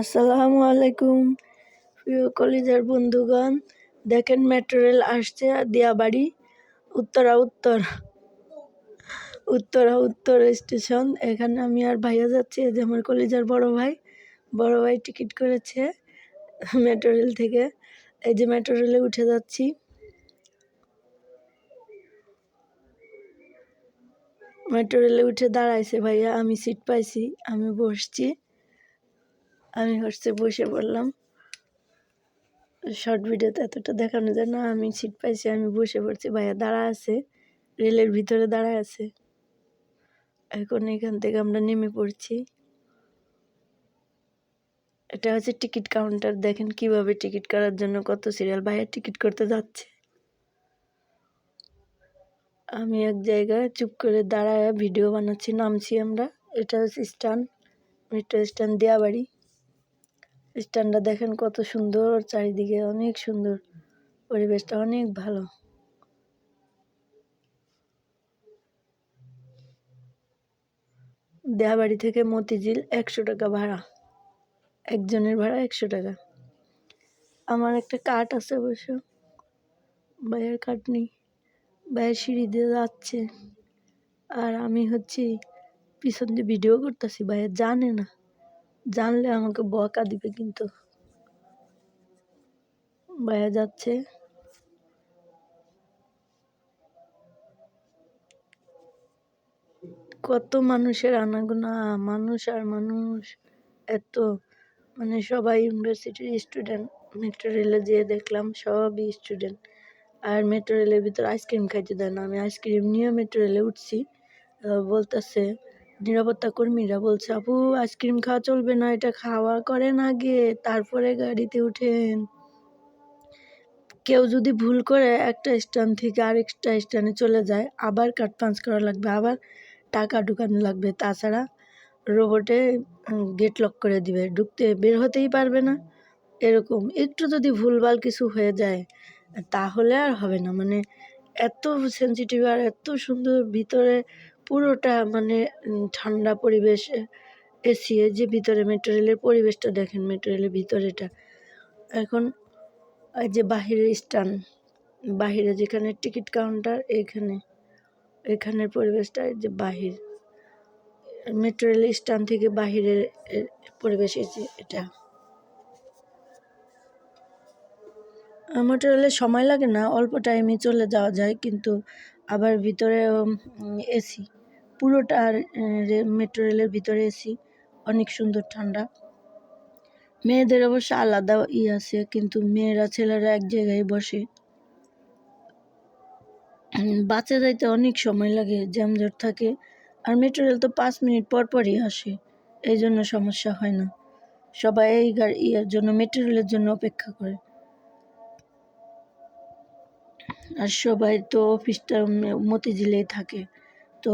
আসসালামু আলাইকুম। প্রিয় কলেজের বন্ধুগণ, দেখেন মেট্রো রেল আসছে দিয়াবাড়ি উত্তরা উত্তর উত্তরা উত্তর স্টেশন এখানে আমি আর ভাইয়া যাচ্ছি যে আমার কলেজের বড় ভাই। বড় ভাই টিকিট করেছে মেট্রো রেল থেকে। এই যে মেট্রো রেলে উঠে যাচ্ছি। মেট্রো রেলে উঠে দাঁড়াইছে ভাইয়া, আমি সিট পাইছি, আমি বসছি। আমি হচ্ছে বসে পড়লাম। শর্ট ভিডিওতে এতটা দেখানো যায় না, আমি সিট পাইছি, আমি বসে পড়ছি, ভাইয়া দাঁড়া আছে, রেলের ভিতরে দাঁড়া আছে। এখন এখান থেকে আমরা নেমে পড়ছি। এটা হচ্ছে টিকিট কাউন্টার, দেখেন কীভাবে টিকিট করার জন্য কত সিরিয়াল ভাইয়া টিকিট করতে যাচ্ছে। আমি এক জায়গায় চুপ করে দাঁড়ায় ভিডিও বানাচ্ছি, নামছি আমরা, এটা হচ্ছে স্ট্যান্ড, মেট্রো স্ট্যান্ড দেওয়াবাড়ি স্ট্যান্ডটা দেখেন কত সুন্দর, চারিদিকে অনেক সুন্দর। পরিবেশটা অনেক ভালো। দেহাবাড়ি থেকে মতিঝিল একশো টাকা ভাড়া। একজনের ভাড়া একশো টাকা। আমার একটা কার্ড আছে অবশ্য। ভাইয়ের কার্ড নেই। ভাইয়ের সিঁড়ি দিয়ে যাচ্ছে। আর আমি হচ্ছি পিছন দিয়ে ভিডিও করতেছি, ভাইয়া জানে না। জানলে আমাকে বকা দিবে কিন্তু। ভাইয়া যাচ্ছে। কত মানুষের আনাগোনা, মানুষ আর মানুষ, এত। মানে সবাই ইউনিভার্সিটির স্টুডেন্ট মেট্রো রেলে যেয়ে দেখলাম সবই স্টুডেন্ট আর মেট্রো রেলের ভিতর আইসক্রিম খাইতে দেয় না। আমি আইসক্রিম নিয়ে মেট্রো রেলে উঠছি। বলতেছে নিরাপত্তা কর্মীরা বলছে, আপু, আইসক্রিম খাওয়া চলবে না, এটা খাওয়া করেন আগে, তারপরে গাড়িতে উঠেন। কেউ যদি ভুল করে একটা স্ট্যান্ড থেকে আরেকটা স্ট্যান্ডে চলে যায়, আবার কার্ড পাঞ্চ করা লাগবে, আবার টাকা ঢুকানো লাগবে, তাছাড়া রোবটে গেট লক করে দিবে, ঢুকতে বের হতেই পারবে না। এরকম একটু যদি ভুলভাল কিছু হয়ে যায়, তাহলে আর হবে না। মানে এত সেন্সিটিভ আর এত সুন্দর ভিতরে পুরোটা মানে ঠান্ডা পরিবেশ এসি যে ভিতরে মেট্রো রেলের পরিবেশটা দেখেন মেট্রো রেলের ভিতরেটা। এখন যে বাহিরের স্টান বাহিরে যেখানে টিকিট কাউন্টার, এখানে, এখানের পরিবেশটা যে বাহির। মেট্রো রেল স্টান থেকে বাহিরের পরিবেশ যে এটা। মেট্রো সময় লাগে না, অল্প টাইমে চলে যাওয়া যায়, কিন্তু আবার ভিতরে এসি পুরোটা মেট্রো রেলের ভিতরে এসি অনেক সুন্দর ঠান্ডা। মেয়েদের অবশ্য আলাদা ই আছে, কিন্তু মেয়েরা, ছেলেরা এক জায়গায় বসে। বাচ্চা যাইতে অনেক সময় লাগে জ্যামজট থাকে। আর মেট্রো রেল তো পাঁচ মিনিট পর পরই আসে, এই জন্য সমস্যা হয় না। সবাই এই গাড়ি, ইয়ের জন্য মেট্রো রেলের জন্য অপেক্ষা করে। আর সবাই তো অফিসটা মতিঝিলেই থাকে। তো